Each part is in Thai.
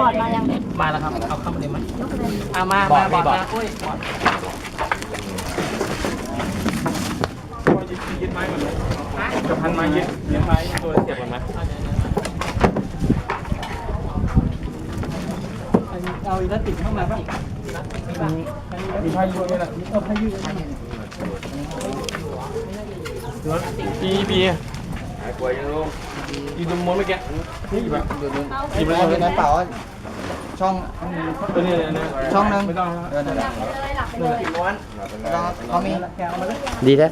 บอดมายังมาแล้วครับ เอาเข้ามาเลยมั้ยยกเลยเอามามาบอดมีบอดมาอุ้ยบอดยึดไม้ก่อนเลยจะพันไม้ยึดยึดไม้ตัวเสียบก่อนไหมเอาอีกแล้วติดเข้ามาป่ะมีพายุด้วยนะเอาพายุด้วยนะมีบี ปีปีอยู่ตรงม้วนเมื่อกี้นี่อยู่แบบยิบเอาแล้วอยู่ในะเป๋าช่อง ตัวนี้เลยนะช่องนึงไม่ต้องเดินนั่นแหละเลยหลับไปเลยไม่ต้องเขามีดีแล้ว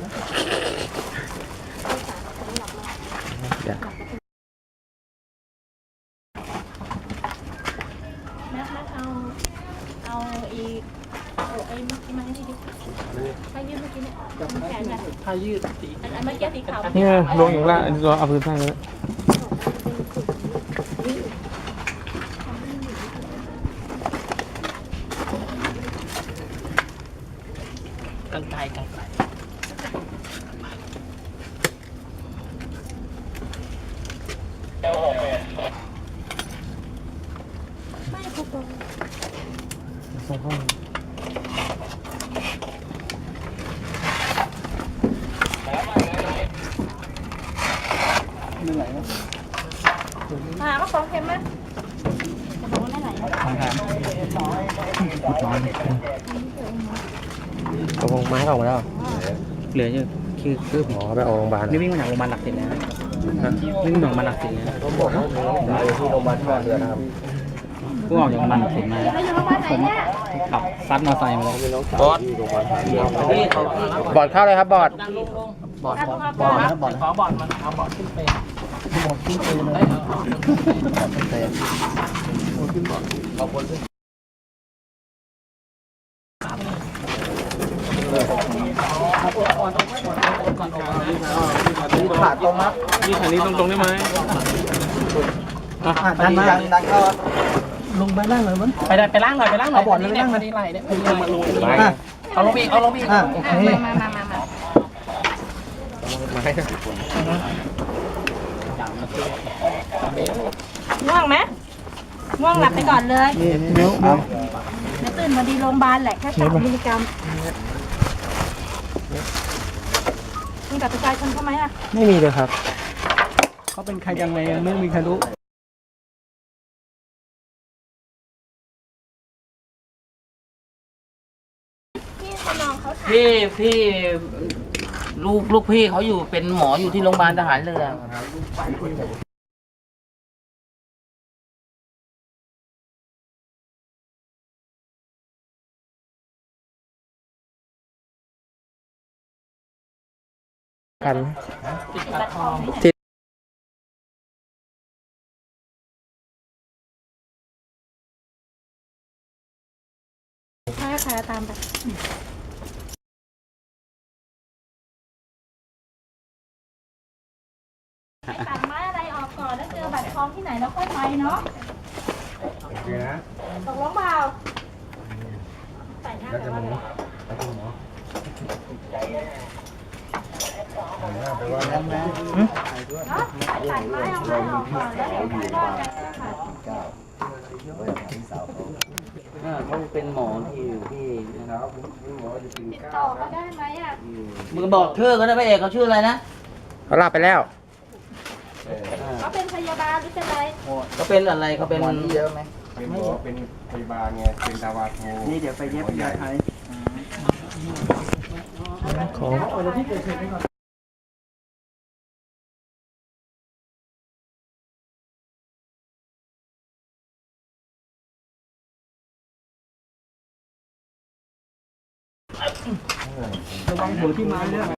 แม็กแม็กเอา เอาอีกโอ้ ไอ้เมื่อกี้มาให้ดิใครยืมเมื่อกี้เนี่ยแขนเนี่ยพายืดสีอันอันเมื่อกี้สีขาวนี่ลงอย่างละอันนี้ตัวเอาพื้นท่าเลยกันไกกันไกไม่ครบตรง เหนื่อยไหม หาก็ฟองเค็มไหมจะบอกว่าไม่ไหลนะของแถมเอาของไม้ออกมาแล้ว เหลืออยู่คือคือหมอไปเอาโรงพยาบาลนี่วิ่งมาจากโรงพยาบาลหลักสิตแล้ววิ่งมาจากโรงพยาบาลหลักสิตแล้วผมบอกว่าที่โรงพยาบาลที่ว่าเรือนะครับเพิ่งออกจากโรงพยาบาลหลักสิตมาไปอยู่โรงพยาบาลไหนเนี่ยขับซัดมอเตอร์ไซค์มาเลยบอดบอดเข้าเลยครับบอดบอดบอลนะบอลขอบอดมันเอาบอดขึ้นไป บอลขึ้นไปเลยเตะขาตรงครับนี่ทางนี้ตรงๆได้ไหมอะดันมาดันเข้าลงไปล่างเลยมั้งไปได้ไปล่างหน่อยไปล่างหน่อยเอาบอดเลยไปล่างหน่อยไหลเนี่ยมาลงอะเอาลงไปอีกเอาลงไปอีกโอเคมามามามา ง่วงไหมง่วงหลับไปก่อนเลยนี่เดี๋ยวเอาเดี๋ยวตื่นมาดีโรงพยาบาลแหละแค่สามมิลลิกรัมมีบัตรประชาชนเข้าไหมอะไม่มีเลยครับเขาเป็นใครยังไงไม่มีใครรู้พี่ให้น้องเขาถามพี่พี่ ลูกลูกพี่เขาอยู่เป็นหมออยู่ที่โรงพยาบาลทหารเรือกันบัตรทองที่ใช่ค่ะตาม ไปตัดไม้อะไรออกก่อนแล้วเจอบัตรทองที่ไหนแล้วค่อยไปเนาะตกลงเปล่าใส่หน้าไปว่าอะไรดันมาเนาะตัดไม้เอาไม้ออกก่อนแล้วเดี๋ยวค่อยว่ากันนะคะเขาเป็นหมอที่อยู่ที่ติดต่อเขาได้ไหมอะมึงบอกชื่อเขาได้ไหมเอกเขาชื่ออะไรนะเขาลาไปแล้ว เขาเป็นพยา บาลหรือเป็นอะไรเขาเป็นอะไรเขาเป็นบอลที่เยอะไหมเป็นหมอเป็นพยาบาลไงเป็นดาวาโทนี่เดี๋ยวไปเย็บยาไทยของระวังหัวที่ไม้ด้วย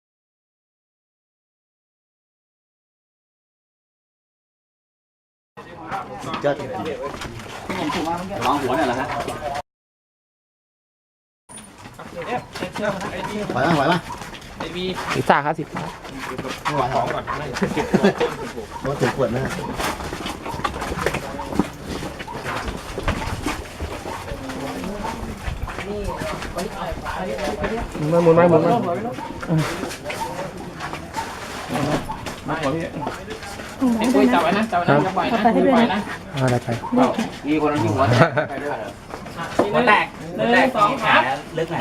ไหวป่ะไหวป่ะไอบีศีรษะครับศีรษะไม่ไหวหรอกรถถึงขวดนะมาหมุนมาหมุนมามาขอพี่ ไอ้ปุ้ยจับไว้นะจับไว้นะจับไว้นะจับไว้นะเอาอะไรไปมีคนนั้นยิงหัวแตกไปด้วยหัวแตกหนึ่งสองสามลึกไหน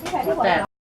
ที่ไหนที่หัวแต่